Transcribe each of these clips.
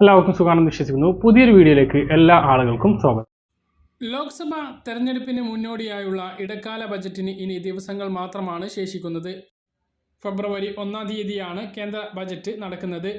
എല്ലാവർക്കും സുഖാണെന്ന് വിശ്വസിക്കുന്നു. പുതിയൊരു വീഡിയോയിലേക്ക് എല്ലാ ആളുകൾക്കും സ്വാഗതം. ലോക്സഭ തെരഞ്ഞെടുപ്പിന് മുന്നോടിയായുള്ള ഇടക്കാല ബജറ്റിന് ഇനി ദിവസങ്ങൾ മാത്രമാണ് ശേഷിക്കുന്നത്. ഫെബ്രുവരി ഒന്നാം തീയതിയാണ് കേന്ദ്ര ബജറ്റ് നടക്കുന്നത്.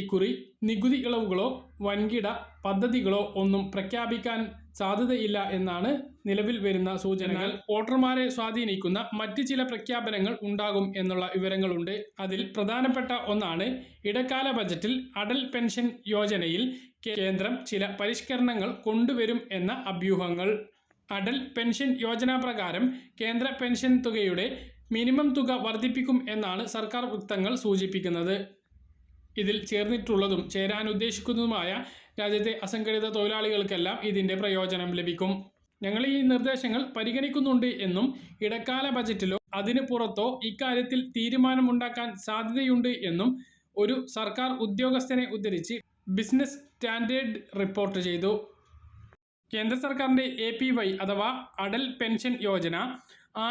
ഇക്കുറി നികുതി ഇളവുകളോ വൻകിട പദ്ധതികളോ ഒന്നും പ്രഖ്യാപിക്കാൻ സാധ്യതയില്ല എന്നാണ് നിലവിൽ വരുന്ന സൂചനകൾ. വോട്ടർമാരെ സ്വാധീനിക്കുന്ന മറ്റ് ചില പ്രഖ്യാപനങ്ങൾ ഉണ്ടാകും എന്നുള്ള വിവരങ്ങളുണ്ട്. അതിൽ പ്രധാനപ്പെട്ട ഒന്നാണ് ഇടക്കാല ബജറ്റിൽ അടൽ പെൻഷൻ യോജനയിൽ കേന്ദ്രം ചില പരിഷ്കരണങ്ങൾ കൊണ്ടുവരും എന്ന അഭ്യൂഹങ്ങൾ. അടൽ പെൻഷൻ യോജന പ്രകാരം കേന്ദ്ര പെൻഷൻ തുകയുടെ മിനിമം തുക വർദ്ധിപ്പിക്കും എന്നാണ് സർക്കാർ വൃത്തങ്ങൾ സൂചിപ്പിക്കുന്നത്. ഇതിൽ ചേർന്നിട്ടുള്ളതും ചേരാൻ ഉദ്ദേശിക്കുന്നതുമായ രാജ്യത്തെ അസംഘടിത തൊഴിലാളികൾക്കെല്ലാം ഇതിന്റെ പ്രയോജനം ലഭിക്കും. ഞങ്ങൾ ഈ നിർദ്ദേശങ്ങൾ പരിഗണിക്കുന്നുണ്ട് എന്നും ഇടക്കാല ബജറ്റിലോ അതിനു പുറത്തോ ഇക്കാര്യത്തിൽ തീരുമാനമുണ്ടാക്കാൻ സാധ്യതയുണ്ട് എന്നും ഒരു സർക്കാർ ഉദ്യോഗസ്ഥനെ ഉദ്ധരിച്ച് ബിസിനസ് സ്റ്റാൻഡേർഡ് റിപ്പോർട്ട് ചെയ്തു. കേന്ദ്ര സർക്കാരിന്റെ എ പി വൈ അഥവാ അടൽ പെൻഷൻ യോജന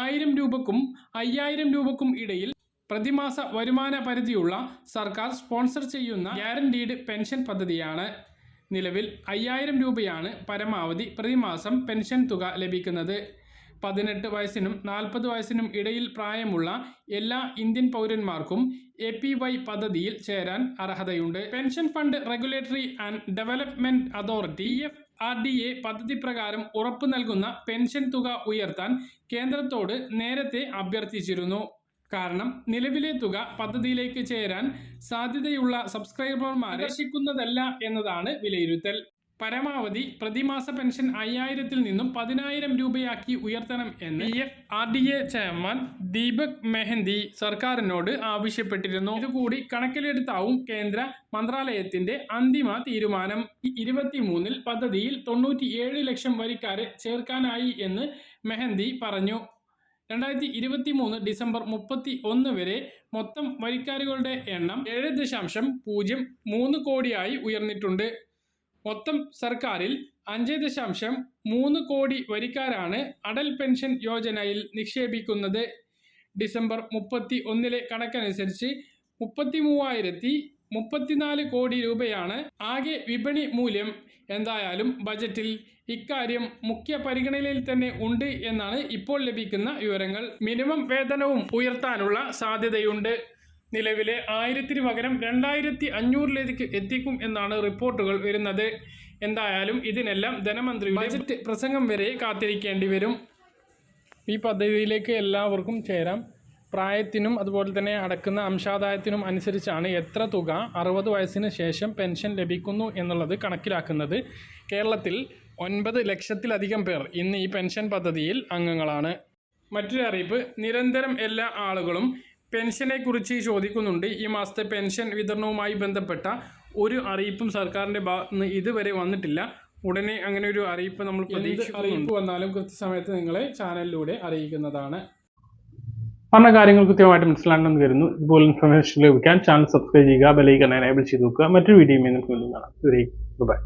ആയിരം രൂപക്കും അയ്യായിരം രൂപക്കും ഇടയിൽ പ്രതിമാസ വരുമാന പരിധിയുള്ള സർക്കാർ സ്പോൺസർ ചെയ്യുന്ന ഗ്യാരണ്ടീഡ് പെൻഷൻ പദ്ധതിയാണ്. നിലവിൽ അയ്യായിരം രൂപയാണ് പരമാവധി പ്രതിമാസം പെൻഷൻ തുക ലഭിക്കുന്നത്. പതിനെട്ട് വയസ്സിനും നാൽപ്പത് വയസ്സിനും ഇടയിൽ പ്രായമുള്ള എല്ലാ ഇന്ത്യൻ പൗരന്മാർക്കും എ പി വൈ പദ്ധതിയിൽ ചേരാൻ അർഹതയുണ്ട്. Pension fund regulatory and development authority F R D A പദ്ധതി പ്രകാരം ഉറപ്പു നൽകുന്ന പെൻഷൻ തുക ഉയർത്താൻ കേന്ദ്രത്തോട് നേരത്തെ അഭ്യർത്ഥിച്ചിരുന്നു. കാരണം നിലവിലെ തുക പദ്ധതിയിലേക്ക് ചേരാൻ സാധ്യതയുള്ള സബ്സ്ക്രൈബർമാരെ ആകർഷിക്കുന്നതല്ല എന്നതാണ് വിലയിരുത്തൽ. പരമാവധി പ്രതിമാസ പെൻഷൻ അയ്യായിരത്തിൽ നിന്നും പതിനായിരം രൂപയാക്കി ഉയർത്തണം എന്ന് F R D A chairman Deepak Mohanty സർക്കാരിനോട് ആവശ്യപ്പെട്ടിരുന്നു. ഇതുകൂടി കണക്കിലെടുത്താവും കേന്ദ്ര മന്ത്രാലയത്തിന്റെ അന്തിമ തീരുമാനം. ഇരുപത്തിമൂന്നിൽ പദ്ധതിയിൽ തൊണ്ണൂറ്റിയേഴ് ലക്ഷം വരിക്കാരെ ചേർക്കാനായി എന്ന് മെഹന്തി പറഞ്ഞു. രണ്ടായിരത്തി ഇരുപത്തി മൂന്ന് ഡിസംബർ മുപ്പത്തി ഒന്ന് വരെ മൊത്തം വരിക്കാരുകളുടെ എണ്ണം ഏഴ് ദശാംശം പൂജ്യം മൂന്ന് കോടിയായി ഉയർന്നിട്ടുണ്ട്. മൊത്തം സർക്കാരിൽ അഞ്ച് ദശാംശം മൂന്ന് കോടി വരിക്കാരാണ് അടൽ പെൻഷൻ യോജനയിൽ നിക്ഷേപിക്കുന്നത്. ഡിസംബർ മുപ്പത്തി ഒന്നിലെ കണക്കനുസരിച്ച് മുപ്പത്തി മൂവായിരത്തി മുപ്പത്തിനാല് കോടി രൂപയാണ് ആകെ വിപണി മൂല്യം. എന്തായാലും ബജറ്റിൽ ഇക്കാര്യം മുഖ്യ പരിഗണനയിൽ തന്നെ ഉണ്ട് എന്നാണ് ഇപ്പോൾ ലഭിക്കുന്ന വിവരങ്ങൾ. മിനിമം വേതനവും ഉയർത്താനുള്ള സാധ്യതയുണ്ട്. നിലവിലെ ആയിരത്തിന് പകരം രണ്ടായിരത്തി അഞ്ഞൂറിലേക്ക് എത്തിക്കും എന്നാണ് റിപ്പോർട്ടുകൾ വരുന്നത്. എന്തായാലും ഇതിനെല്ലാം ധനമന്ത്രി ബജറ്റ് പ്രസംഗം വരെ കാത്തിരിക്കേണ്ടി വരും. ഈ പദ്ധതിയിലേക്ക് എല്ലാവർക്കും ചേരാം. പ്രായത്തിനും അതുപോലെ തന്നെ അടക്കുന്ന അംശാദായത്തിനും അനുസരിച്ചാണ് എത്ര തുക അറുപത് വയസ്സിന് ശേഷം പെൻഷൻ ലഭിക്കുന്നു എന്നുള്ളത് കണക്കിലാക്കുന്നത്. കേരളത്തിൽ ഒൻപത് ലക്ഷത്തിലധികം പേർ ഇന്ന് ഈ പെൻഷൻ പദ്ധതിയിൽ അംഗങ്ങളാണ്. മറ്റൊരു അറിയിപ്പ് നിരന്തരം എല്ലാ ആളുകളും പെൻഷനെക്കുറിച്ച് ചോദിക്കുന്നുണ്ട്. ഈ മാസത്തെ പെൻഷൻ വിതരണവുമായി ബന്ധപ്പെട്ട ഒരു അറിയിപ്പും സർക്കാരിന്റെ ഭാഗത്ത് നിന്ന് ഇതുവരെ വന്നിട്ടില്ല. ഉടനെ അങ്ങനെ ഒരു അറിയിപ്പ് നമ്മൾ പ്രതീക്ഷിക്കുന്നുണ്ട്. വന്നാലും കൃത്യസമയത്ത് നിങ്ങളെ ചാനലിലൂടെ അറിയിക്കുന്നതാണ്. പറഞ്ഞ കാര്യങ്ങൾ കൃത്യമായിട്ട് മനസ്സിലാണെന്ന് കരുതുന്നു ഇതുപോലെ ഇൻഫർമേഷൻ ലഭിക്കാൻ ചാനൽ സബ്സ്ക്രൈബ് ചെയ്യുക ബെലൈക്കൺ എനേബിൾ ചെയ്ത് നോക്കുക. മറ്റൊരു വീഡിയോയും നമുക്ക് വീണ്ടും കാണാം. ബൈ